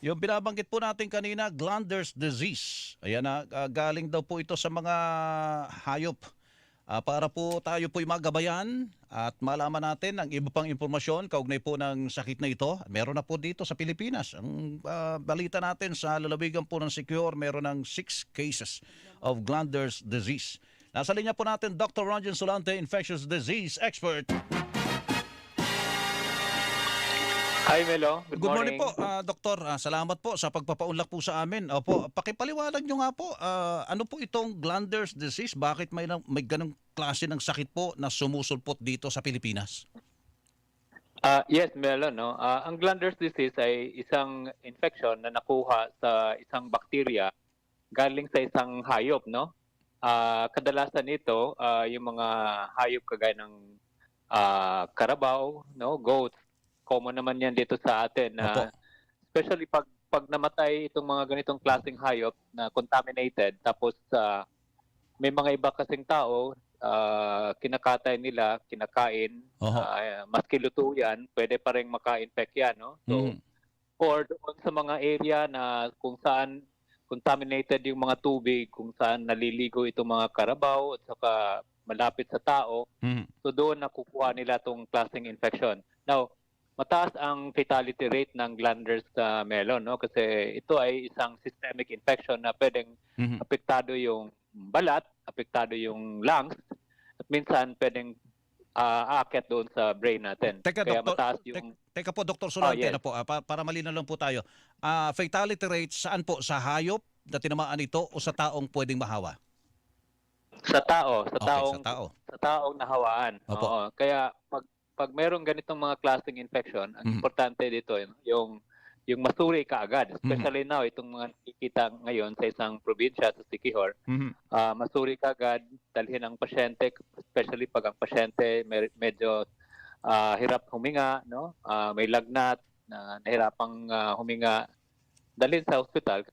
Yung binabanggit po natin kanina, glanders disease. Ayan na, ah, galing daw po ito sa mga hayop. Ah, para po tayo po magabayan at malaman natin ang iba pang impormasyon kaugnay po ng sakit na ito. Meron na po dito sa Pilipinas. Ang ah, balita natin sa lalawigan po ng Secure, meron ng 6 cases of glanders disease. Nasa linya po natin Dr. Ranjan Solante, infectious disease expert. Hi Melo, good, Good morning, po, ah, Doktor. Ah, salamat po sa pagpapaunlak po sa amin. Opo, pakipaliwanag nyo nga po, ah, ano po itong glanders disease? Bakit may, may ganong klase ng sakit po na sumusulpot dito sa Pilipinas? Ah, yes, Melo, no. Ah, ang glanders disease ay isang infection na nakuha sa isang bakterya galing sa isang hayop, no. Ah, kadalasan ito ah, yung mga hayop kagaya ng ah, karabaw, no, goat. Common naman yan dito sa atin na Opo. especially pag pag namatay itong mga ganitong klaseng hayop na contaminated tapos ah, may mga iba kasing tao ah, kinakatay nila, kinakain. Ah, maski luto yan, pwede pa rin maka-infect yan, no? So, Mhm. or doon sa mga area na kung saan contaminated yung mga tubig, kung saan naliligo itong mga karabaw at saka malapit sa tao, Mhm. so doon nakukuha nila itong klaseng infection. Now, mataas ang fatality rate ng glanders sa melon, no? Kasi ito ay isang systemic infection na pwedeng Mhm. apektado yung balat, apektado yung lungs, at minsan pwedeng ah, aakyat doon sa brain natin. Teka, Kaya doktor, mataas yung... Teka po, Dr. Solante, Oh, yes. na po, ah, pa- para malinaw lang po tayo. Ah, fatality rate saan po? Sa hayop na tinamaan ito o sa taong pwedeng mahawa? Sa tao, sa Okay, taong, sa tao. sa taong nahawaan. Opo. Oo. Kaya pag, pag merong ganitong mga klaseng infection, ang Mhm. importante dito yung yung masuri kaagad. Mm-hmm. Especially now, itong mga nakikita ngayon sa isang probinsya sa Siquijor, Mhm. ah masuri kaagad, dalhin ang pasyente, especially pag ang pasyente mer- medyo ah, hirap huminga, no? Ah, may lagnat, na nahirapang ah, huminga, dalhin sa ospital.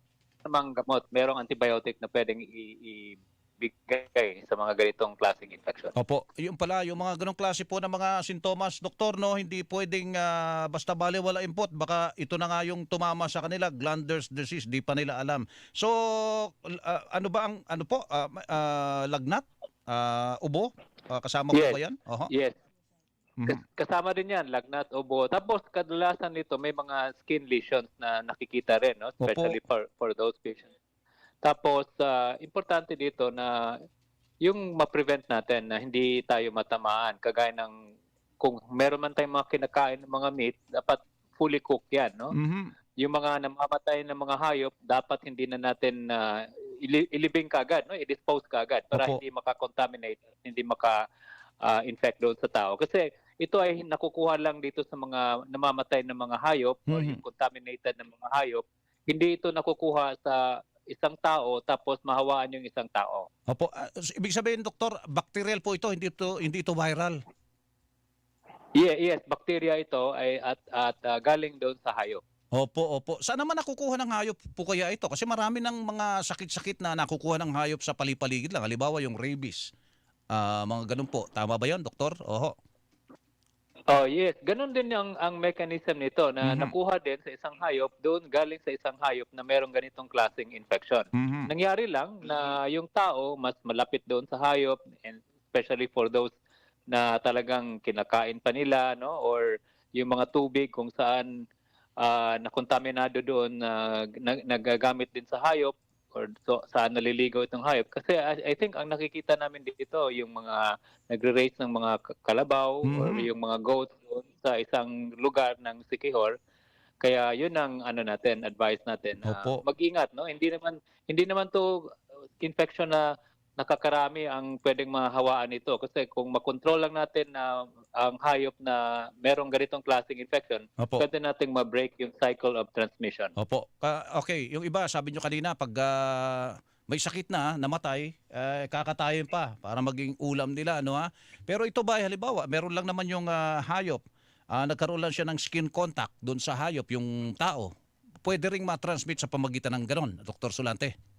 Namang gamot, merong antibiotic na pwedeng i- ibigay sa mga ganitong klaseng infection. Opo, yung pala, yung mga ganong klase po ng mga sintomas, doktor, no, hindi pwedeng ah, basta bali wala import, baka ito na nga yung tumama sa kanila, glanders disease, di pa nila alam. So, ah, ano ba ang, ano po, ma- ah, lagnat, Ah, ubo, Ah, kasama po Yes. ba yan? Oho. Yes, Mhm. Kas- kasama din yan, lagnat, ubo. Tapos kadalasan nito may mga skin lesions na nakikita rin, no? especially for, for those patients. Tapos ah, importante dito na yung ma-prevent natin na hindi tayo matamaan. Kagaya ng kung meron man tayong mga kinakain ng mga meat, dapat fully cooked yan. No? Mhm. Yung mga namamatay ng mga hayop, dapat hindi na natin ili- ilibing kaagad, no? i-dispose kaagad para Opo. hindi maka-contaminate, hindi maka-infect doon sa tao. Kasi ito ay nakukuha lang dito sa mga namamatay ng mga hayop or Mhm. yung contaminated ng mga hayop. Hindi ito nakukuha sa isang tao tapos mahawaan yung isang tao. Opo, Ah, ibig sabihin, doktor, bacterial po ito, hindi ito, hindi ito viral. Yeah, yes, bacteria ito ay at at ah, galing doon sa hayop. Opo, opo. Saan naman nakukuha ng hayop po kaya ito? Kasi marami ng mga sakit-sakit na nakukuha ng hayop sa palipaligid lang. Halimbawa yung rabies. Ah, mga ganun po. Tama ba yan, doktor? Oho. Oh, yes. Ganon din ang, ang mechanism nito na Mhm. nakuha din sa isang hayop, doon galing sa isang hayop na merong ganitong klaseng infection. Mhm. Nangyari lang na yung tao mas malapit doon sa hayop and especially for those na talagang kinakain pa nila no or yung mga tubig kung saan ah, nakontaminado doon na nag- nagagamit din sa hayop or so, saan naliligaw itong hayop kasi I, I think ang nakikita namin dito yung mga nagre-raise ng mga kalabaw or Mhm. yung mga goats doon sa isang lugar ng Sikihor kaya yun ang ano natin advice natin na Opo. mag-ingat no hindi naman hindi naman to uh, infection na nakakarami ang pwedeng mahawaan nito kasi kung makontrol lang natin na ang hayop na merong ganitong klaseng infection Opo. pwede nating ma-break yung cycle of transmission Opo. Ka- okay, yung iba, sabi nyo kanina, pag ah, may sakit na, namatay, eh, kakatayin pa para maging ulam nila. Ano, ha? Pero ito ba, halimbawa, meron lang naman yung ah, hayop, ah, nagkaroon lang siya ng skin contact doon sa hayop, yung tao. Pwede ring matransmit sa pamagitan ng ganon, Dr. Solante.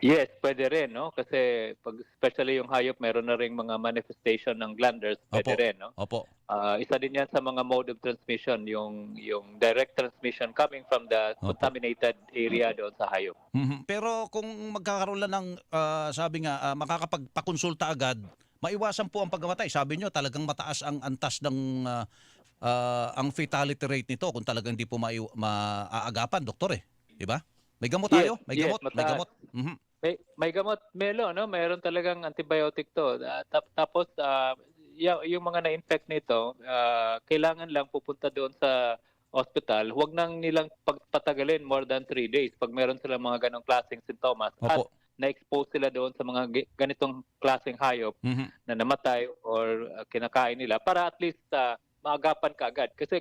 Yes, pwede rin, no? Kasi pag especially yung hayop, meron na ring mga manifestation ng glanders, pwede Opo. rin, no? Opo. Ah, isa din yan sa mga mode of transmission, yung yung direct transmission coming from the Opo. contaminated area doon sa hayop. Mhm. Pero kung magkakaroon lang ng, ah, sabi nga, ah, makakapagpakonsulta agad, maiwasan po ang pagkamatay. Sabi nyo, talagang mataas ang antas ng ah, ah, ang fatality rate nito kung talagang hindi po maaagapan, doktor eh. Di ba? May gamot Yes, tayo? May yes, gamot? May mataas. gamot? Mhm. May, may gamot, Melo, no? Mayroon talagang antibiotic to. Tap- tapos, y- yung mga na-infect nito, ah, kailangan lang pupunta doon sa hospital. Huwag nang nilang pagpatagalin more than three days pag meron silang mga ganong klaseng sintomas. At Opo. na-expose sila doon sa mga ganitong klaseng hayop Mhm. na namatay or uh, kinakain nila para at least uh, maagapan ka agad. Kasi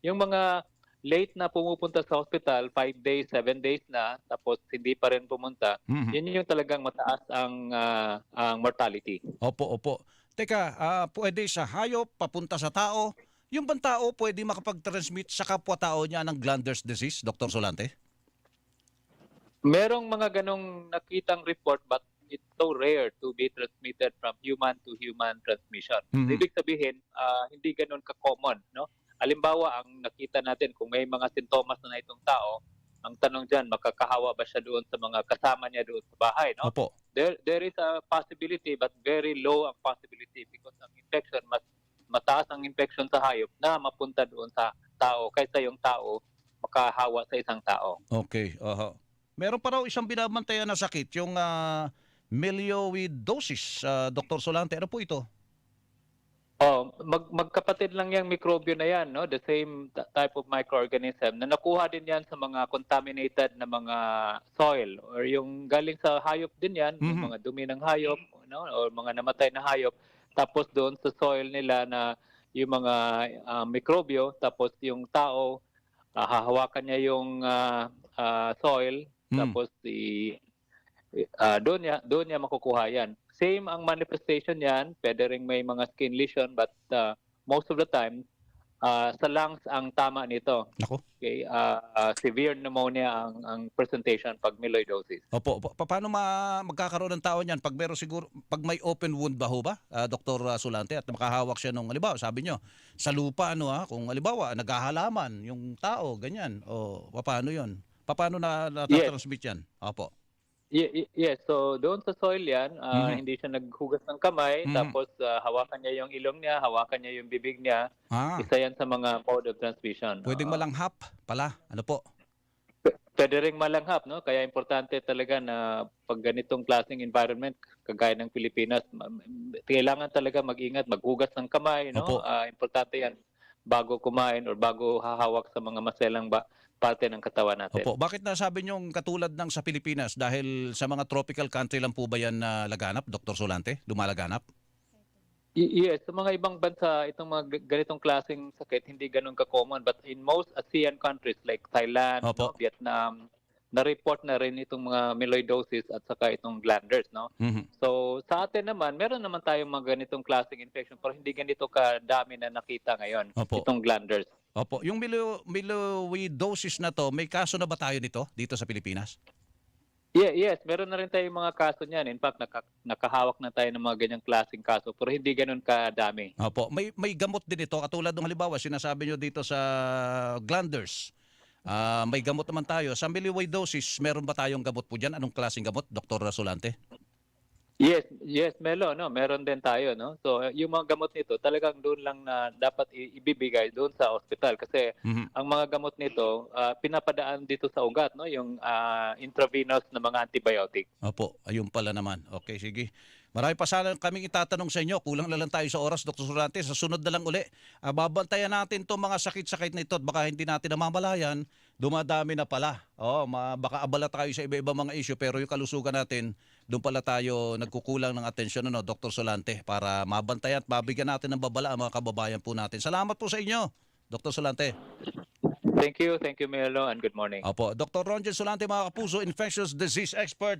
yung mga late na pumupunta sa hospital, 5 days, 7 days na, tapos hindi pa rin pumunta, Mhm. yun yung talagang mataas ang, ah, ang mortality. Opo, opo. Teka, ah, pwede sa hayop, papunta sa tao. Yung bang tao pwede makapag-transmit sa kapwa-tao niya ng glanders disease, Dr. Solante? Merong mga ganong nakitang report but it's so rare to be transmitted from human to human transmission. Mhm. Ibig sabihin, ah, hindi ganon ka-common. No? Halimbawa, ang nakita natin kung may mga sintomas na itong tao, ang tanong dyan, makakahawa ba siya doon sa mga kasama niya doon sa bahay? No? Opo. There, there is a possibility but very low ang possibility because ang infection, mas mataas ang infection sa hayop na mapunta doon sa tao kaysa yung tao makahawa sa isang tao. Okay. Aha. Meron pa raw isang binabantayan na sakit, yung uh, melioidosis, ah, Dr. Solante. Ano po ito? Oh, mag magkapatid lang yung mikrobyo na yan, no? The same type of microorganism na nakuha din yan sa mga contaminated na mga soil or yung galing sa hayop din yan, yung Mhm. mga dumi ng hayop, no? Or mga namatay na hayop. Tapos doon sa soil nila na yung mga ah, mikrobyo, tapos yung tao ah, hahawakan niya yung ah, ah, soil, Mm. tapos i ah, doon niya doon niya makukuha yan. Same ang manifestation yan, pwede ring may mga skin lesion but ah, most of the time ah, sa lungs ang tama nito. Nako. Okay, ah, ah, severe pneumonia ang ang presentation pag melioidosis. Opo. Pa- paano ma- magkakaroon ng tao niyan pag meron siguro pag may open wound ba ho ba, ah, Dr. Solante at makahawak siya nung halimbawa, sabi nyo, sa lupa ano ha, kung halimbawa naghahalaman yung tao, ganyan. O paano 'yon? Paano na natatransmit yan? Opo. Ye- ye- yes, so doon sa soil yan, ah, Mhm. hindi siya naghugas ng kamay, Mhm. tapos ah, hawakan niya yung ilong niya, hawakan niya yung bibig niya. Ah, Isa yan sa mga mode of transmission. pwedeng Ah, malanghap pala. Ano po? pwede ring malanghap, no? Kaya importante talaga na pag ganitong klaseng environment, kagaya ng Pilipinas, kailangan talaga mag-ingat, maghugas ng kamay, no? Opo. Ah, importante yan bago kumain or bago hahawak sa mga maselang ba- parte ng katawan natin. Opo. Bakit nasabi nyo katulad ng sa Pilipinas dahil sa mga tropical country lang po ba yan na laganap, Dr. Solante? Lumalaganap? Y- yes, sa mga ibang bansa, itong mga ganitong klaseng sakit, hindi ganun ka-common. But in most ASEAN countries like Thailand, Opo. no, Vietnam, na-report na rin itong mga melioidosis at saka itong glanders, no? Mhm. So sa atin naman, meron naman tayong mga ganitong klaseng infection pero hindi ganito kadami na nakita ngayon, Opo. itong glanders. Opo. Yung milo, melioidosis na to, may kaso na ba tayo nito dito sa Pilipinas? Yeah, yes, meron na rin tayong mga kaso niyan. In fact, naka, nakahawak na tayo ng mga ganyang klaseng kaso pero hindi ganun kadami. Opo. May, may gamot din ito. Katulad ng halimbawa, sinasabi nyo dito sa glanders. Ah, may gamot naman tayo. Sa melioidosis, meron ba tayong gamot po dyan? Anong klaseng gamot, Dr. Solante? Yes, yes, Melo, no, meron din tayo, no. So yung mga gamot nito, talagang doon lang na dapat ibibigay doon sa ospital kasi Mhm. ang mga gamot nito ah, pinapadaan dito sa ugat, no, yung ah, intravenous na mga antibiotic. Opo, ayun pala naman. Okay, sige. Marami pa sana kaming itatanong sa inyo. Kulang na lang tayo sa oras, Dr. Surante. Sa sunod na lang uli, ah, babantayan natin itong mga sakit-sakit na ito at baka hindi natin namamalayan, dumadami na pala. Oh, ma- baka abala tayo sa iba-iba mga issue pero yung kalusugan natin, doon pala tayo nagkukulang ng atensyon, ano, Dr. Solante, para mabantayan at mabigyan natin ng babala ang mga kababayan po natin. Salamat po sa inyo, Dr. Solante. Thank you, thank you Melo and good morning. Opo, Dr. Ronjen Solante, mga kapuso, infectious disease expert.